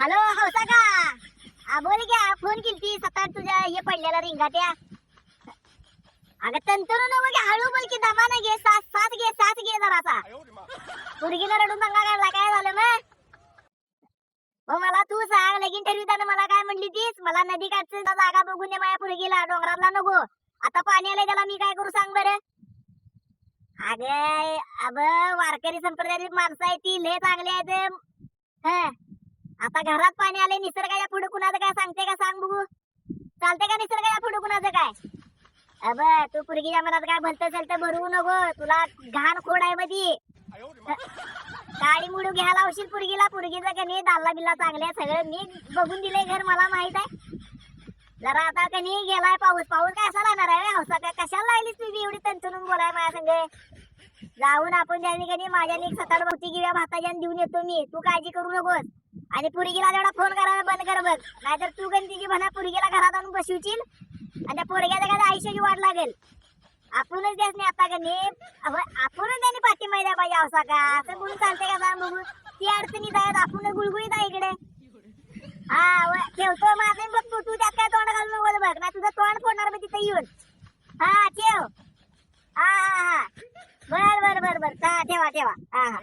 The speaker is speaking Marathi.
हॅलो हो, हौसा का बोल घ्या फोन केलती. सतार तुझ्या हे पडलेला रिंगाट्या. अगं तंतरू नको घे हळू बोल की दमानं घे सास सास घे सास घे जरासा. पुरगीला रडून दंगा काढला काय झालं मग? मग मला तू सांग लगीन ठरविताना मला काय म्हणली तीस? मला नदी काठची जागा बघून दे माझ्या पुरगीला डोंगरातला नको. आता पाणी आलंय त्याला मी काय करू सांग बरं? अगं अब वारकरी संप्रदायाची माणसं आहे ती लय चांगली आहेत आता घरात पाणी आले निसर्गाच्या पुढे कुणाचं काय सांगते का सांग बघू? चालते का निसर्गाच्या पुढे कुणाचं काय? अब तू पुरगीच्या मनात काय भलत असेल तर भरवू नको. तुला घाण खोड आहे मधी. काळी मुडू घ्यायला लावशील पुरगीला? पुरगीचं कणी दाल्ला बिल्ला चांगले सगळं. मी बघून दिलंय घर मला माहीत आहे. जरा आता कणी गेलाय पाऊस. पाऊस काय असा लागणार आहे? हौसा काय कशाला लागलीस तुझी एवढी तंतरून बोलाय माझ्या संग? जाऊन आपण त्यांनी कधी माझ्या एक सकाळ भक्ती किंवा भाताच्या देऊन येतो मी. तू काळजी करू नकोस. आणि पुरगीला तेवढा फोन करायला बंद कर बघ. नाहीतर तू कधी तिची म्हणा पुरगीला घरात आणून बसवशील आणि त्या पोरग्याचा काय आयुष्याची वाट लागेल. आपणच त्यासनी आता का नाही आपणच त्यांनी पाठी द्या पाहिजे असा का? असं कोणी चालते का बघू ती अडचणीत आहेत आपणच गुळगुळीत आहे इकडे. हा ठेवतो माझं बघ तू तू त्यात काय तोंड घालून नको बघ. नाही तुझं तोंड फोडणार मग तिथे येऊन. हा ठेव. हा हा हा. बर बर बर बर. हा ठेवा ठेवा. हा हा.